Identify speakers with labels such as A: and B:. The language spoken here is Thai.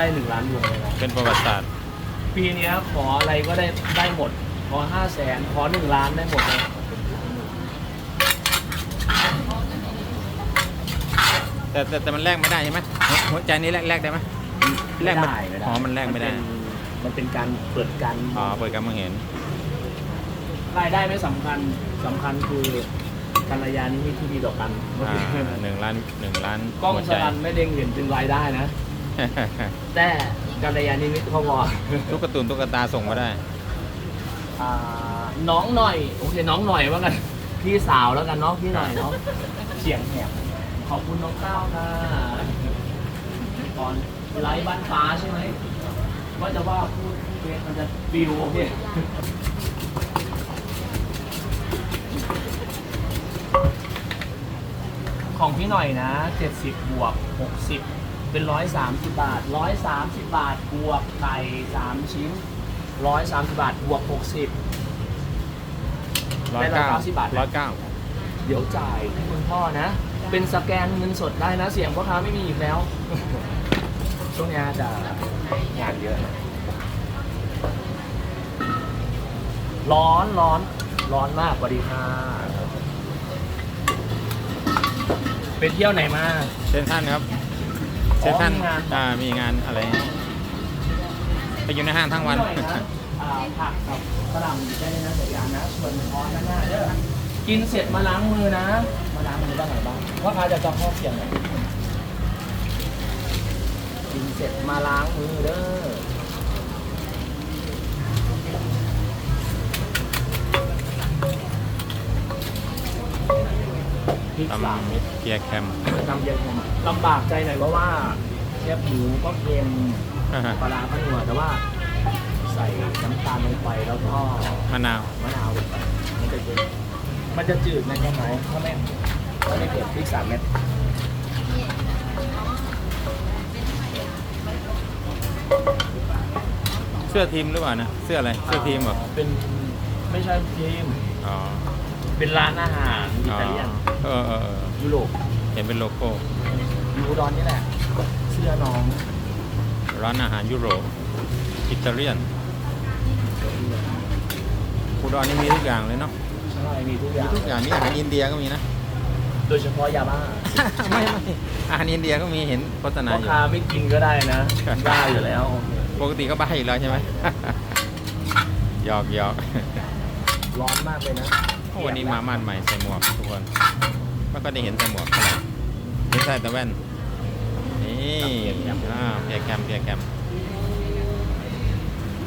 A: ได้หนึ่งล้านวงเลยนะ
B: เป็นประวัติศาสตร์
A: ปีเนี้ยขออะไรก็ได้ได้หมด ขอห้าแสนขอหนึ่งล้านได้หมดเลย
B: แต่แต่แต่มันแลกไม่ได้ใช่ไหมหัวหัวใจนี้แลกแลกได้ไหมแลกไม่
A: ไม่ได้
B: อ๋อมันแลกไม่ได้
A: นเป็นมันเป็นการเปิดการ
B: อ๋อเปิดการมองเห็น
A: รายได้ไม่สำคัญสำคัญคือกัลยาณมิตรที่ดีต่อกัน
B: อ่าหนึ่งล้านหนึ่งล้าน
A: กล้อง
B: หัว
A: ส
B: ใจ
A: ลันไม่เด้งเห็นถึงรายได้นะ แต่กัลยาณมิตรเขาพอ
B: ตุ๊กตาตุนตุ๊กตาส่งมาได้
A: อ่าน้องหน่อยโอเคน้องหน่อยว่ากันพี่สาวแล้วกันเนาะพี่หน่อยเนาะเสียงแหบขอบคุณน้องก้าวค่ะตอนไลฟ์บ้านฟ้าใช่ไหมว่าจะว่าพูดเพลงมันจะฟิวโอเคของพี่หน่อยนะ 70 บวก 60 เป็น130บาท130บาทบวกไก่3ชิ้น130บาทบวก60
B: ร้อยเก้า
A: ได้190บาทนะ
B: ร้อยเก้า
A: เดี๋ยวจ่ายให้คุณพ่อนะ เป็นสแกนเงินสดได้นะเสียงพ่อค้าไม่มีอีกแล้ว ช่วงนี้จะงานเยอะนะร้อนร้อนร้อนมากสวัสดีค่ะไปเที่ยวไหนมา
B: เซนท่านครับ เซนท่าน
A: มีงาน
B: อ่ามีงานอะไรไปอยู่ในห้างทั้งวัน
A: หน่อยนะอ่าผักกับกระหล่ำได้เลยนะจักรยานนะส่วนคอนด้านหน้าเด้อกินเสร็จมาล้างมือนะ มาล้างมือบ้างไหนบ้างว่าพาจะจองข้อเสียงไหนกินเสร็จมาล้างมือเด้อ พริก
B: ต
A: สามเม็ดำ
B: เกียร์แคม
A: ทำเยอะผมลำบากใจหน่อยเพราะว่าแคบหมูก็เค็มปลาร้าก็นัวแต่ว่า ใส่น้ำตาลลงไปแล้วก็
B: มะนาว
A: มะนาวลงไปมันจะจืดมันจะจืดในแค่ไหนถ้าไม่ถ้าไม่เผ็ดพริกสามเม็ด
B: เสื้อทีมหรือเปล่านะ เสื้ออะไร เสื้อทีมเหรอ
A: เป็นไม่ใช่ทีม
B: อ๋อ
A: เป็นร้านอาหารอิ
B: อ๋อ
A: ตาเลียน
B: เออเออเออ
A: ยุโรป
B: เห็นเป็นโลโก้
A: อยู่อุดอนนี่แหละเสื้อน้อง
B: ร้านอาหารยุโรปอิตาเลียนอุดรนี่มีทุกอย่างเลยเนาะ
A: ใช่มีทุกอ
B: มี
A: ย่าง
B: ทุกอย่างมีอาหารอินเดียก็มีนะ
A: โดยเฉพาะยาบ้า
B: ไม่ไม่อาหารอินเดียก็มีเห็นโฆษณา
A: พ่อ
B: อยู่
A: ค้าไม่กินก็ได้นะได้อยู่แล้ว
B: ปกติก็บ้าอยู่แล้วใช่ไหม หยอกหยอก
A: ร้อนมากเลยนะ
B: วันนี้มาม่านใหม่ใส่หมวกทุกคนไม่ก็ได้เห็นใส่หมวกเท่าไหร่ไม่ใส่แต่แว่นนี่อ่าเพียแคมเพียแคม